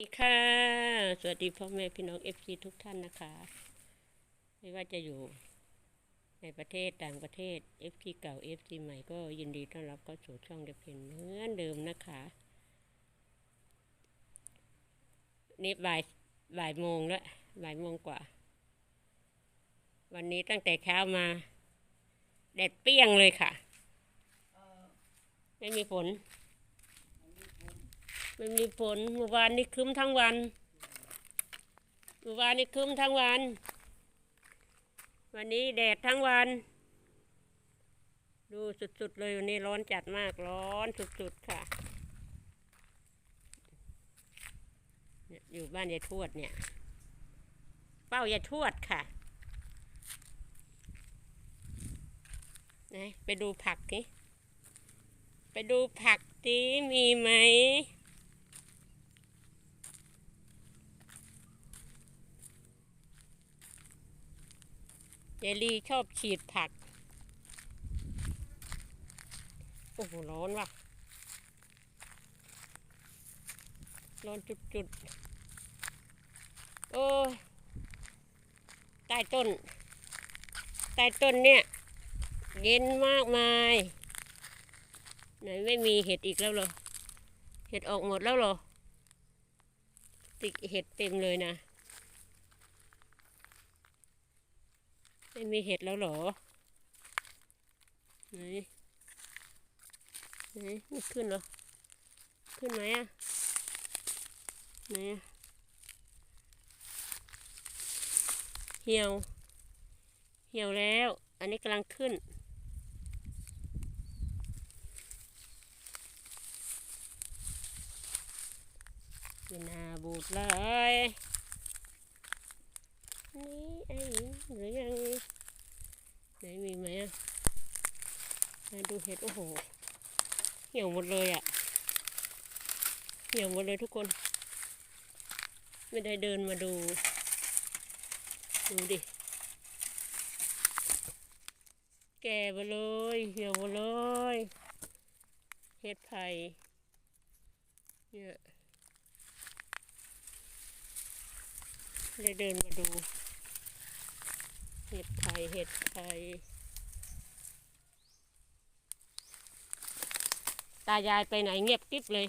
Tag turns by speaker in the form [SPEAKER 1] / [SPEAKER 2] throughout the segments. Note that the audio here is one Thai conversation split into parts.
[SPEAKER 1] สวัสดีค่ะ สวัสดีพ่อแม่พี่น้องเอฟซีทุกท่านนะคะ ไม่ว่าจะอยู่ในประเทศต่างประเทศเอฟซีเก่าเอฟซีใหม่ก็ยินดีต้อนรับเข้าสู่ช่องเดเพนเหมือนเดิมนะคะนี่บ่ายบ่ายโมงแล้วบ่ายโมงกว่า วันนี้ตั้งแต่เช้ามา แดดเปรี้ยงเลยค่ะ ไม่มีฝน ไม่มีฝนเมื่อวานนี้ครึ้มทั้งวันเมื่อวานนี้ครึ้มทั้งวัน วันนี้แดดทั้งวัน ดูสุดๆเลยวันนี้ร้อนจัดมากร้อนสุดๆค่ะเนี่ยอยู่บ้านยายทวดเนี่ย เป้ายายทวดค่ะไหนไปดูผักนี่ไปดูผักสิมีไหม เจลี่ชอบฉีดผัก โอ้โห ร้อนว่ะ ร้อนจุดๆ โอ้ใต้ต้น ใต้ต้นเนี่ย เย็นมากมาย ไหนไม่มีเห็ดอีกแล้วเหรอ เห็ดออกหมดแล้วเหรอ ติดเห็ดเต็มเลยนะ ไม่มีเห็ดแล้วเหรอไหนไหนไม่ขึ้นเหรอ ขึ้นไหมอะไหนอะเหี่ยว เหี่ยวแล้ว อันนี้กำลังขึ้นไม่น่าบูดเลย นี่ไอ้หญิงหรือยังไหนมีไหมอะมาดูเห็ดโอ้โห เหี่ยวหมดเลยอะ เหี่ยวหมดเลยทุกคน ไม่ได้เดินมาดู ดูดิ แก่ไปเลย เหี่ยวหมดเลย เห็ดไผ่เนี่ยไม่ได้เดินมาดู เห็ดไข่เห็ดไข่ตายายไปไหนเงียบกริบเลย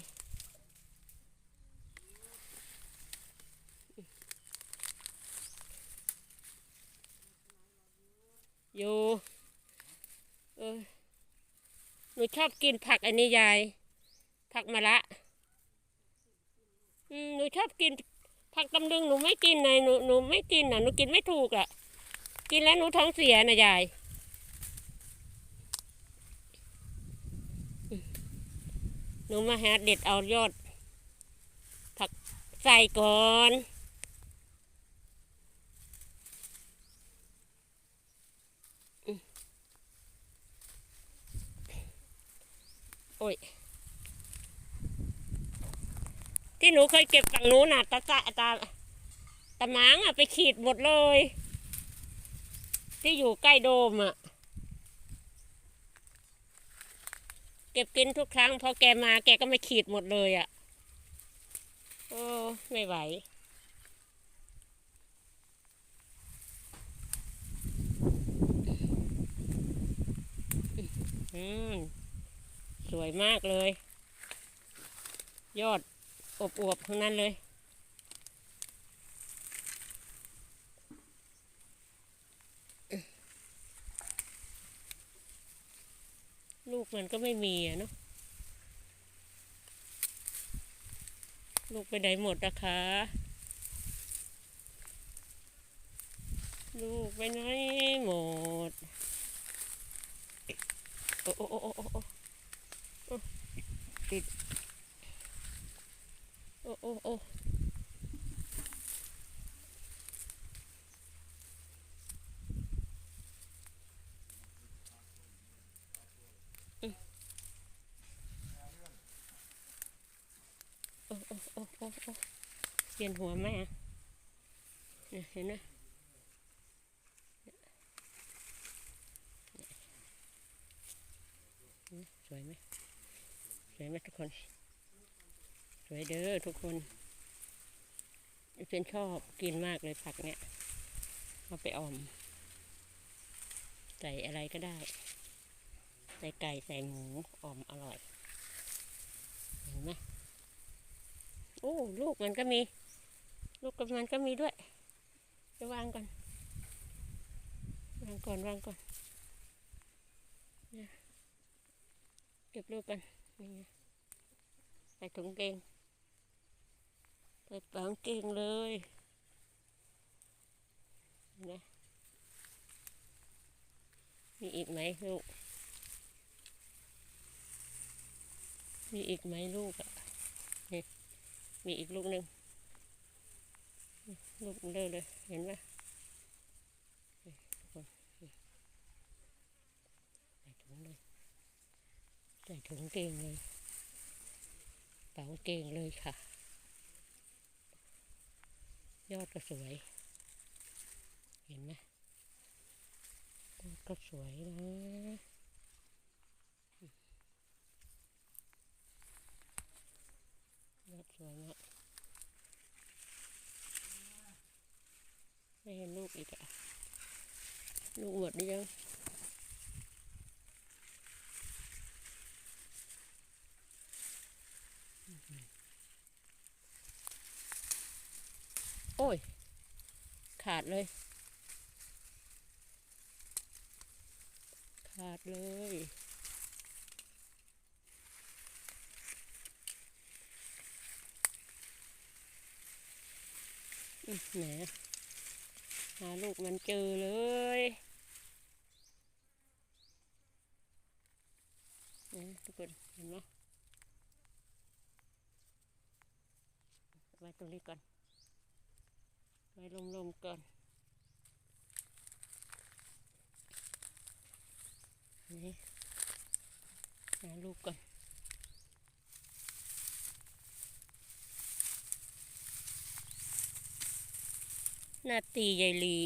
[SPEAKER 1] อยู่เออหนูชอบกินผักอันนี้ยาย ผักมะระอืมหนูชอบกินผักตำลึงหนูไม่กินนะหนูหนูไม่กินนะหนูกินไม่ถูกอะ กินแล้วหนูท้องเสียนะยาย หนูมาหาเด็ดเอายอด ผักใส่ก่อนโอ้ยที่หนูเคยเก็บฝั่งนู้นน่ะตาตาตาตาหมางอะไปขีดหมดเลย ที่อยู่ใกล้โดมอะ เก็บกินทุกครั้งพอแกมาแกก็ไม่ขีดหมดเลยอะ โอ้ไม่ไหวอืมสวยมากเลย ยอดอวบๆทั้งนั้นเลย กมันก็ไม่มีอะเนาะลูกไปไหนหมดนะคะลูกไปไหนหมดโอ้โอ้โอ้โอ้ติดโอ้โอ้โอ้มโอ้โอ้โอ้โอ้โอ้เปลี่ยนหัวไหมอะเห็นไหมสวยไหมสวยไหมทุกคน สวยเด้อทุกคนฉันชอบกินมากเลยผักเนี่ยเอาไปออม ใส่อะไรก็ได้ ใส่ไก่ใส่หมูออมอร่อย เห็นไหมโอ้ ลูกมันก็มี ลูกกับมันก็มีด้วย จะวางก่อน วางก่อนวางก่อนเนี่ยเก็บลูกกันนี่ไงใส่ถุงเกงใส่ปางเกงเลยนไหมมีอีกไหมลูก มีอีกไหมลูกอะนี่มีอีกลูกหนึ่ง ลูกเลอเลย เห็นไหมทุกคนใส่ถุงเลยใส่ถุงเกงเลยเป๋าเกงเลยค่ะ ยอดก็สวย เห็นไหมยอดก็สวยนะยอดสวยมาก ไม่เห็นลูกอีกอะลูกหมดหรือยังโอ้ย ขาดเลย ขาดเลยอืมแหนาลูกมันเจอเลย นะทุกคนเห็นไหมไว้ตรงนี้ก่อน ไว้ลมๆก่อน นี่หาลูกก่อน หน้าตียายลี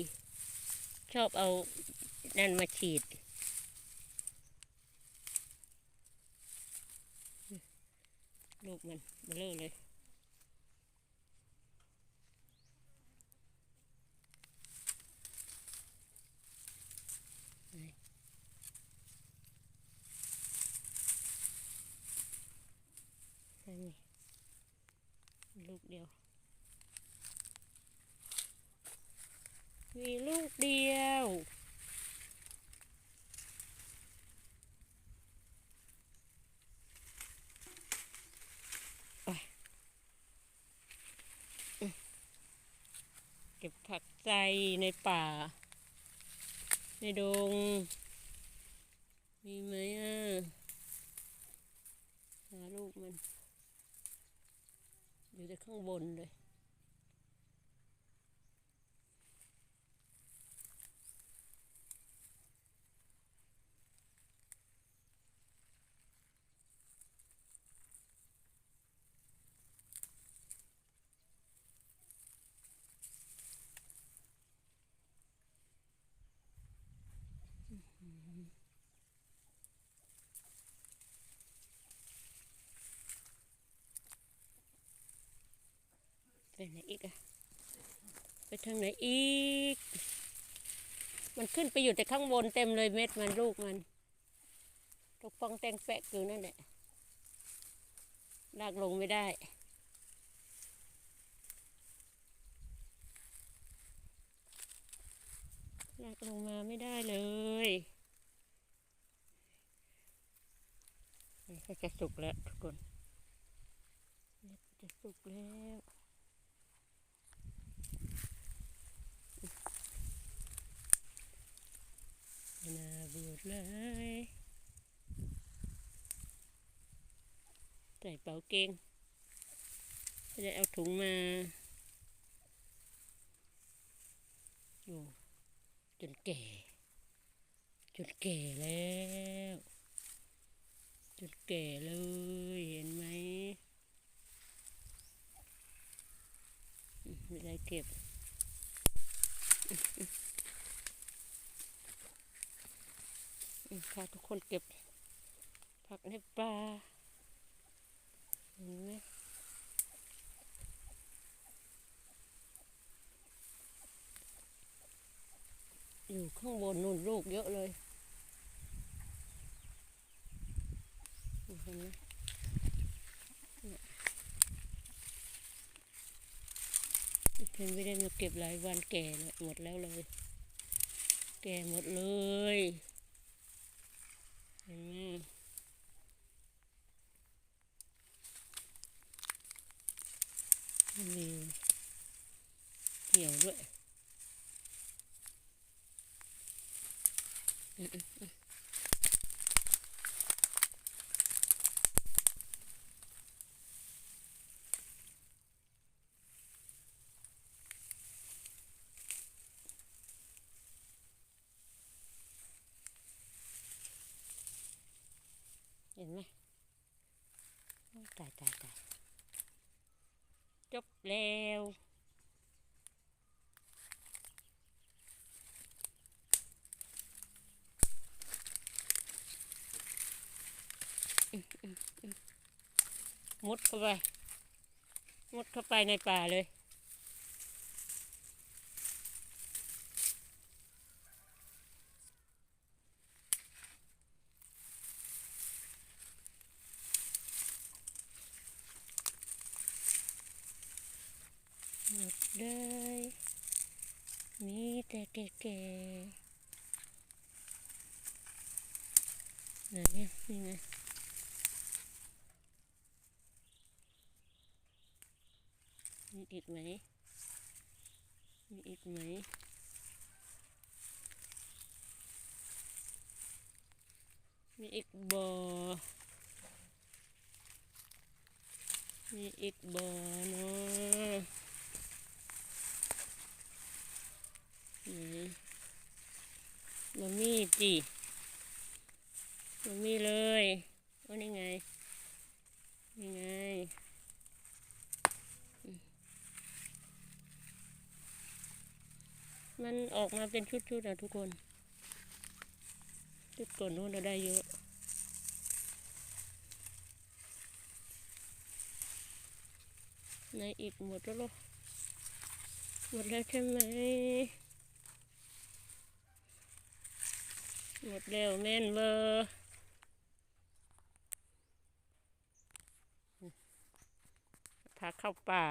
[SPEAKER 1] ชอบเอานั่นมาฉีด ลูกมันเบลอเลยนี่ลูกเดียว มีลูกเดียวเก็บผักใจในป่า ในดง มีไหมอะหาลูกมัน อยู่แต่ข้างบนเลย ไปไหนอีกอะไปทางไหนอีก มันขึ้นไปอยู่แต่ข้างบนเต็มเลยเม็ดมันลูกมันตกปองแตงแปะอยู่นั่นแหละลากลงไม่ได้ ลากลงมาไม่ได้เลยนี่ก็จะสุกแล้วทุกคนนี่ก็จะสุกแล้ว น่าเบื่อเลยใส่เป๋าเกงจะได้เอาถุงมาอยู่จนแก่ จนแก่แล้ว จนแก่เลยเห็นไหม ไม่ได้เก็บ ค่ะทุกคนเก็บ ผักในปลาเห็นไหมอยู่ข้างบนนุ่นลูกเยอะเลยเห็นไหม เพนไม่ได้มาเก็บหลายวันแก่เนี่ยหมดแล้วเลย แก่หมดเลย เห็นไหมมีเหี่ยวด้วยอืมอืมเห็นไหมตายตายตายจบแล้วมุดเข้าไป มุดเข้าไปในป่าเลย หมดเลย มี แต่แก่ๆไหนเนี่ยนี่ไงมีอีกไหมมีอีกไหมมีอีกบ่อมีอีกบ่อเนาะ มบะมี่จีบะมี่เลยว่านี่ไง นี่ไงมันออกมาเป็นชุดๆอะทุกคน ชุดก่อนนู้นเราได้เยอะ ในอีกหมดแล้วหรอหมดแล้วใช่ไหม หมดแล้วแม่นเบอร์พาเข้าป่า